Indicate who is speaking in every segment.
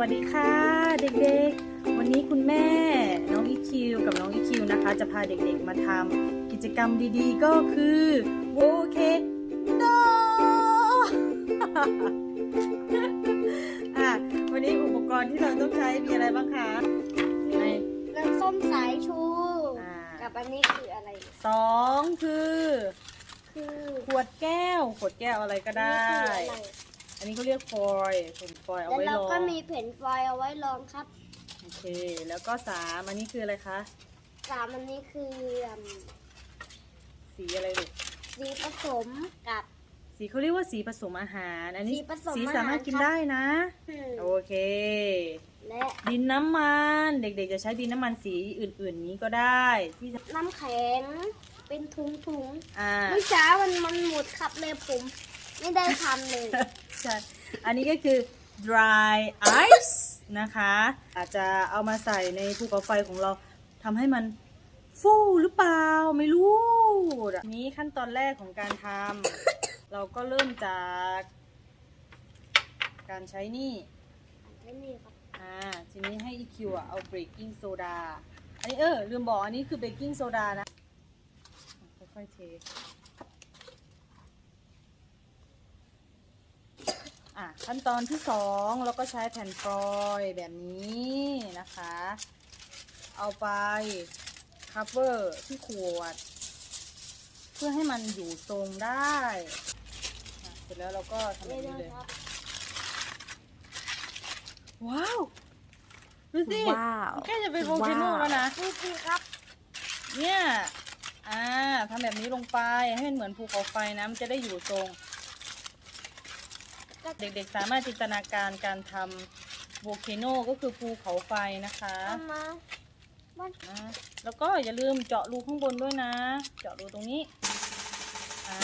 Speaker 1: วัสดีค่ะ เด็กๆ วันนี้คุณแม่น้องอีคิวกับน้องอีคิวนะคะ จะพาเด็กๆมาทำกิจกรรมดีๆ ก็คือโอเคโดอะวันนี้อุปกรณ์ที่เราต้องใช้มีอะไรบ้างคะใน
Speaker 2: น้ำส้มสายชู
Speaker 1: อ่า
Speaker 2: กับอันนี้คืออะไร
Speaker 1: สองคือ
Speaker 2: คือ
Speaker 1: ขวดแก้ว ขวดแก้วอะไรก็ได้
Speaker 2: นี่คื ออะไร
Speaker 1: อันนี้เขาเรียกฟอยล์แผ่นฟอยล์เอา
Speaker 2: แล้ว
Speaker 1: ไว้
Speaker 2: เรา
Speaker 1: รอง
Speaker 2: ก็มีแผ่นฟอยล์เอาไว้รองครับ
Speaker 1: โอเค แล้วก็สามอันนี้คืออะไรคะ
Speaker 2: สามอันนี้คืออืม
Speaker 1: สีอะไรลูก
Speaker 2: สีผสมกับ
Speaker 1: สีเขาเรียกว่าสีผสมอาหาร อันนี้
Speaker 2: สีผสม
Speaker 1: สี
Speaker 2: อาหาร
Speaker 1: สามารถกิน
Speaker 2: ครับ
Speaker 1: ได้นะ
Speaker 2: อืม
Speaker 1: โอเค
Speaker 2: และ
Speaker 1: ดินน้ำมัน เด็กๆ จะใช้ดินน้ำมันสีอื่นๆนี้ก็ได้ที่จะ
Speaker 2: น้ำแข็งเป็นถุงถุง
Speaker 1: อ่า
Speaker 2: ๆเมื่อเช้ามันมันหมดครับเลยผม ไม่ได้ทำเลย
Speaker 1: ใช่อันนี้ก็คือ dry ice นะคะ อาจจะเอามาใส่ในภูเขาไฟของเราทำให้มันฟูหรือเปล่าไม่รู้ทีนี้ขั้นตอนแรกของการทำเราก็เริ่มจาก การใช้นี่
Speaker 2: ไม่มีครับ
Speaker 1: อ่าทีนี้ให้ EQ อะเอาเบกกิ้งโซดาอันนี้เออลืมบอกอันนี้คือเบกกิ้งโซดานะค่อยๆเท อะขั้นตอนที่สองเราก็ใช้แผ่นฟอยล์แบบนี้นะคะ เอาไป cover ที่ขวด เพื่อให้มันอยู่ทรงได้อะเสร็จแล้วเราก็ทำแบ
Speaker 2: ไม่
Speaker 1: บ
Speaker 2: ได้
Speaker 1: นี้เลย
Speaker 2: ครับ
Speaker 1: ว้าว ดูสิ
Speaker 3: ว้าว
Speaker 1: แค่จะเป็นโวลเคโนแล้วนะ
Speaker 2: จริงๆครับ
Speaker 1: เนี่ย อ่าทำแบบนี้ลงไปให้มันเหมือนภูเขาไฟนะ มันจะได้อยู่ทรง เด็กๆสามารถจินตนาการการทำโวลเคโนก็คือภูเขาไฟนะคะ
Speaker 2: เอามามัน
Speaker 1: อ่าแล้วก็อย่าลืมเจาะรูข้างบนด้วยนะ เจาะรูตรงนี้อ่า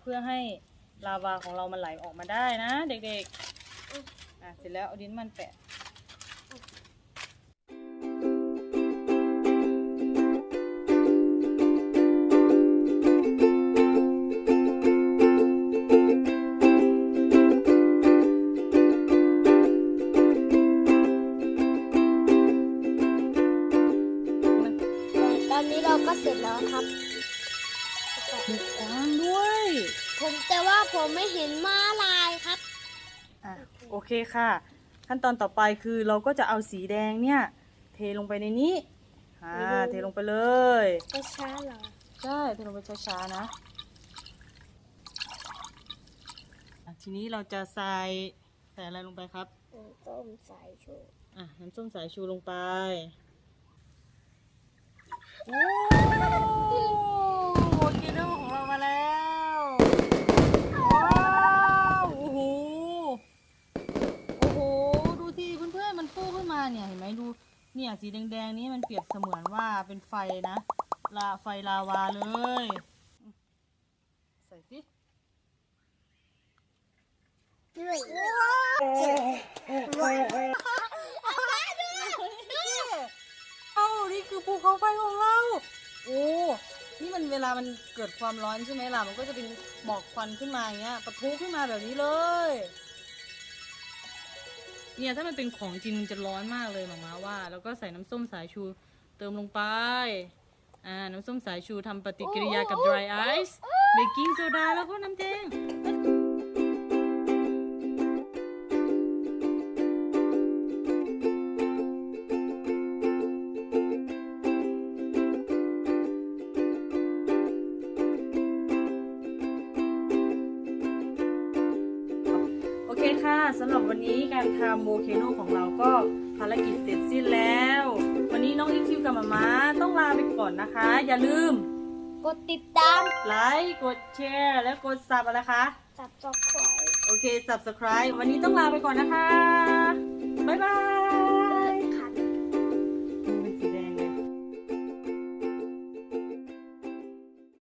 Speaker 1: เพื่อให้ลาวาของเรามันไหลออกมาได้นะ เด็กๆอะเสร็จแล้วเอาดินมันแปะ
Speaker 2: ก็เสร็จแล้วครับ
Speaker 1: มีกวางด้วย
Speaker 2: ผมแต่ว่าผมไม่เห็นม้าลายครับ
Speaker 1: อะโอเคค่ะ ขั้นตอนต่อไปคือเราก็จะเอาสีแดงเนี่ย เทลงไปในนี้อ่า
Speaker 2: ไม่รู้
Speaker 1: เทลงไปเลย
Speaker 2: ก็ช้าเหรอ
Speaker 1: ใช่เทลงไปช้าๆนะอะทีนี้เราจะใส่ใส่อะไรลงไปครับ
Speaker 2: ต้มสายชู
Speaker 1: อะน้ำส้มสายชูลงไป โอ้โหกินเรื่องของเรามาแล้วว้าวโอ้โหโอ้โหดูสิเพื่อนๆมันฟูขึ้นมาเนี่ยเห็นไหมดูเนี่ยสีแดงๆนี้มันเปรียบเสมือนว่าเป็นไฟนะลาไฟลาวาเลย ใส่สิ
Speaker 2: ด้วย
Speaker 1: เอ้านี่คือภูเขาไฟของเรา โอ้นี่มันเวลามันเกิดความร้อนใช่ไหมล่ะ มันก็จะเป็นหมอกควันขึ้นมาอย่างเงี้ยปะทุขึ้นมาแบบนี้เลย เนี่ยถ้ามันเป็นของจริงมันจะร้อนมากเลยหมามาว่า แล้วก็ใส่น้ำส้มสายชูเติมลงไป อ่า น้ำส้มสายชูทำปฏิกิริยากับ dry ice เบกกิ้งโซดาแล้วก็น้ำแดง คค่ะสำหรับวันนี้การทำโวลเคโนของเราก็ภารกิจเสร็จสิ้นแล้ว วันนี้น้องอีคิวกับมามาต้องลาไปก่อนนะคะ อย่าลืม
Speaker 2: กดติดตาม
Speaker 1: ไลค์กดแชร์และกดซับอะไรคะ
Speaker 2: สับสไคร
Speaker 1: โอเค subscribe วันนี้ต้องลาไปก่อนนะคะ บ๊ายบาย